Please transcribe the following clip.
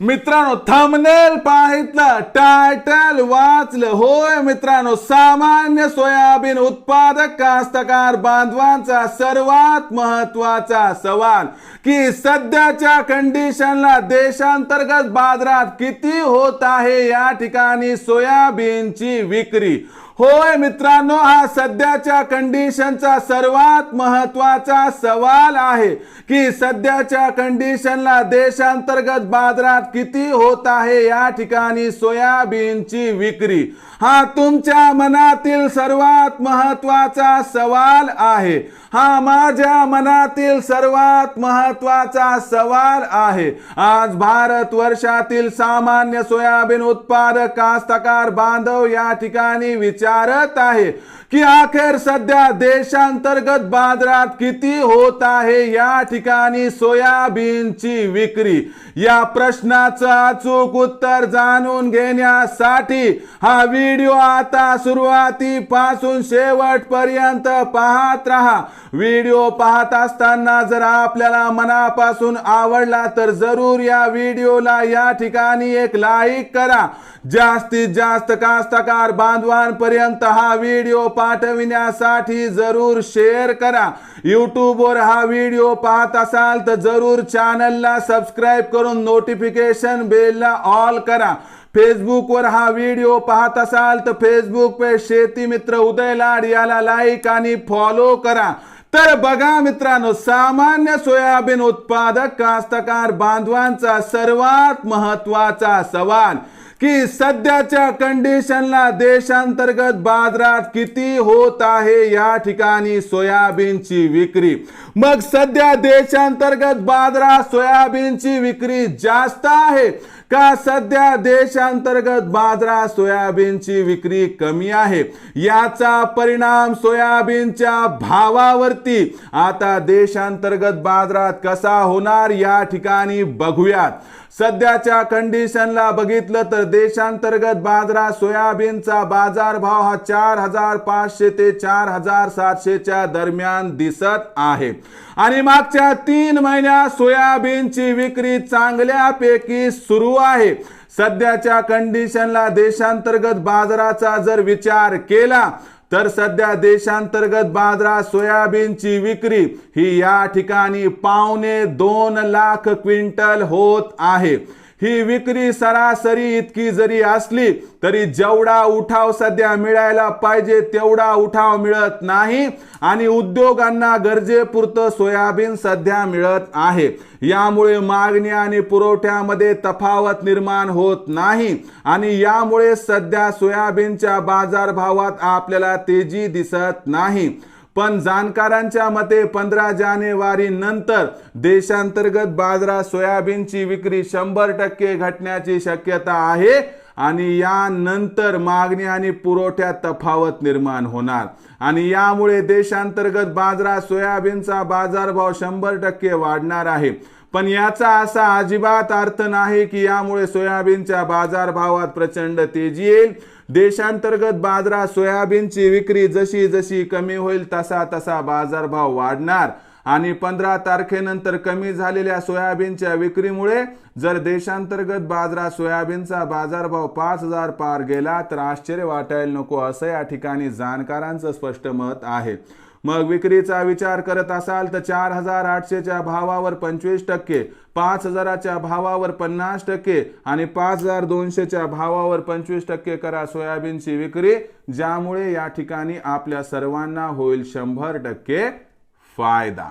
मित्रांनो thumbnail पाहितलं title वाचलं. होय मित्रांनो सामान्य सोयाबीन उत्पादक कास्तकार बांधवांचा सर्वात महत्त्वाचा सवाल की सध्याच्या कंडिशनला देशांतर्गत बाजारात किती होत आहे या ठिकाणी सोयाबीनची विक्री? होय मित्रांनो हा सध्याच्या कंडिशनचा सर्वात महत्त्वाचा सवाल आहे की सध्याच्या कंडिशनला देशांतर्गत बाजारात किती होत आहे या ठिकाणी सोयाबीनची विक्री. हा तुमच्या मनातील सर्वात महत्त्वाचा सवाल आहे. हा माझ्या मनातील सर्वात महत्त्वाचा सवाल आहे. आज भारत वर्षातील सामान्य सोयाबीन उत्पादक कास्तकार बांधव या ठिकाणी विचार विचारत आहे की अखेर सध्या देशांतर्गत बाजारात किती होत आहे या ठिकाणी सोयाबीनची विक्री? या प्रश्नाचं अचूक उत्तर जाणून घेण्यासाठी हा व्हिडिओ आता सुरुवातीपासून शेवटपर्यंत पाहत राहा. व्हिडिओ पाहत असताना जर आपल्याला मनापासून आवडला तर जरूर या व्हिडिओला या ठिकाणी एक लाईक करा. जास्तीत जास्त कास्तकार बांधवांपर्यंत हा व्हिडिओ पाठविण्यासाठी जरूर शेअर करा. यूट्यूबवर हा व्हिडिओ पाहत असाल तर जरूर चॅनलला सबस्क्राईब करून नोटिफिकेशन बेलला ऑल करा. फेसबुकवर हा व्हिडिओ पाहत असाल तर फेसबुक पे शेती मित्र उदय लाड याला लाईक आणि फॉलो करा. तर बघा मित्रांनो सामान्य सोयाबीन उत्पादक कास्तकार बांधवांचा सर्वात महत्त्वाचा सवाल. की सध्याच्या कंडिशनला देशांतर्गत बाजारात किती होत आहे या ठिकाणी सोयाबीनची विक्री. मग सध्या देशांतर्गत बाजारात सोयाबीनची विक्री जास्त आहे का? सध्या देशांतर्गत बाजारात सोयाबीनची विक्री कमी आहे. याचा परिणाम सोयाबीनच्या भावावरती. आता देशांतर्गत बाजारात कसा होणार या ठिकाणी बघूयात. सध्याच्या कंडिशनला बघितलं तर देशांतर्गत बाजारात सोयाबीनचा बाजारभाव हा चार हजार पाचशे ते चार हजार सातशेच्या दरम्यान दिसत आहे. आणि मागच्या तीन महिन्यात सोयाबीनची विक्री चांगल्यापैकी सुरू आहे. सध्याच्या कंडिशनला देशांतर्गत बाजाराचा जर विचार केला तर सध्या देशांतर्गत बाजारात सोयाबीनची विक्री ही या ठिकाणी पावणे दोन लाख क्विंटल होत आहे. ही विक्री सरासरी इतकी जरी असली तरी जेवढा उठाव सध्या मिळायला पाहिजे तेवढा उठाव मिळत नाही. आणि उद्योगांना गरजेपुरतं सोयाबीन सध्या मिळत आहे. यामुळे मागणी आणि पुरवठ्यामध्ये तफावत निर्माण होत नाही. आणि यामुळे सध्या सोयाबीनच्या बाजारभावात आपल्याला तेजी दिसत नाही. पण जाणकारांच्या मते पंधरा जानेवारी नंतर देशांतर्गत बाजारात सोयाबीनची विक्री शंभर टक्के घटण्याची शक्यता आहे आणि यानंतर मागणी आणि पुरवठ्यात तफावत निर्माण होणार. आणि यामुळे देशांतर्गत बाजारात सोयाबीनचा बाजारभाव शंभर टक्के वाढणार आहे. पण याचा असा अजिबात अर्थ नाही की यामुळे सोयाबीनच्या बाजारभावात प्रचंड तेजी येईल. देशांतर्गत बाजारात सोयाबीनची विक्री जशी जशी कमी होईल तसा तसा बाजारभाव वाढणार. आणि पंधरा तारखेनंतर कमी झालेल्या सोयाबीनच्या विक्रीमुळे जर देशांतर्गत बाजारात सोयाबीनचा बाजारभाव पाच हजार पार गेला तर आश्चर्य वाटायला नको असं या ठिकाणी जाणकारांचं स्पष्ट मत आहे. मग विक्रीचा विचार करत असाल तर चार हजार आठशेच्या भावावर पंचवीस टक्के पाच हजाराच्या भावावर पन्नास टक्के आणि पाच हजार दोनशेच्या भावावर पंचवीस टक्के करा सोयाबीनची विक्री ज्यामुळे या ठिकाणी आपल्या सर्वांना होईल शंभर टक्के फायदा.